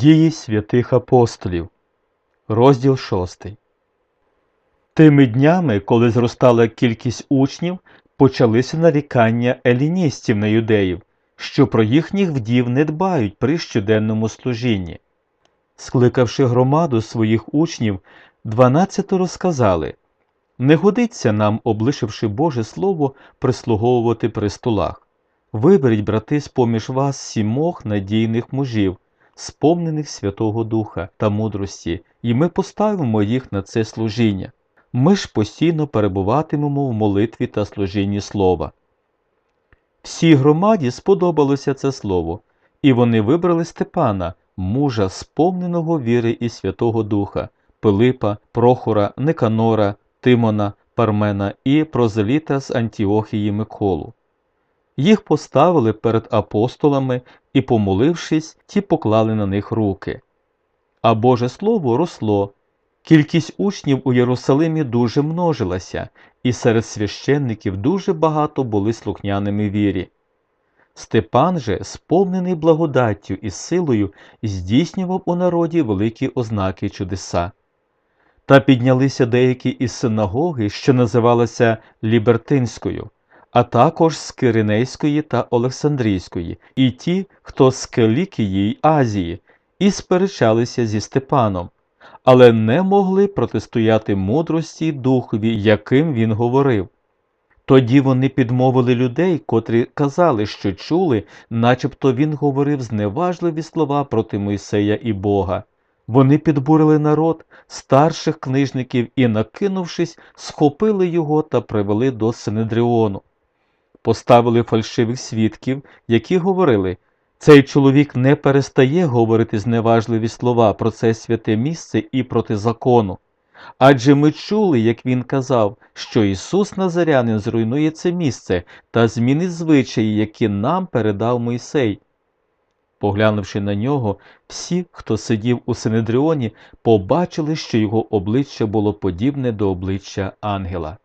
Дії святих апостолів, розділ 6. Тими днями, коли зростала кількість учнів, почалися нарікання еліністів на юдеїв, що про їхніх вдів не дбають при щоденному служінні. Скликавши громаду своїх учнів, дванадцятеро сказали Не годиться нам, облишивши Боже Слово, прислуговувати при столах. Виберіть, брати, з-поміж вас сімох надійних мужів, сповнених Святого Духа та мудрості, і ми поставимо їх на це служіння. Ми ж постійно перебуватимемо в молитві та служінні слова. Всій громаді сподобалося це слово, і вони вибрали Степана, мужа, сповненого віри і Святого Духа, Пилипа, Прохора, Никанора, Тимона, Пармена і прозеліта з Антіохії Миколу. Їх поставили перед апостолами і, помолившись, ті поклали на них руки. А Боже Слово росло. Кількість учнів у Єрусалимі дуже множилася, і серед священників дуже багато були слухняними вірі. Степан же, сповнений благодаттю і силою, здійснював у народі великі ознаки чудеса. Та піднялися деякі із синагоги, що називалася Лібертинською, а також з Киринейської та Олександрійської, і ті, хто з Келікії Азії, і сперечалися зі Степаном, але не могли протистояти мудрості духові, яким він говорив. Тоді вони підмовили людей, котрі казали, що чули, начебто він говорив зневажливі слова проти Мойсея і Бога. Вони підбурили народ, старших книжників і, накинувшись, схопили його та привели до Синедріону. Поставили фальшивих свідків, які говорили цей чоловік не перестає говорити зневажливі слова про це святе місце і проти закону. Адже ми чули, як він казав, що Ісус Назарянин зруйнує це місце та змінить звичаї, які нам передав Мойсей. Поглянувши на нього, всі, хто сидів у Синедріоні, побачили, що його обличчя було подібне до обличчя ангела.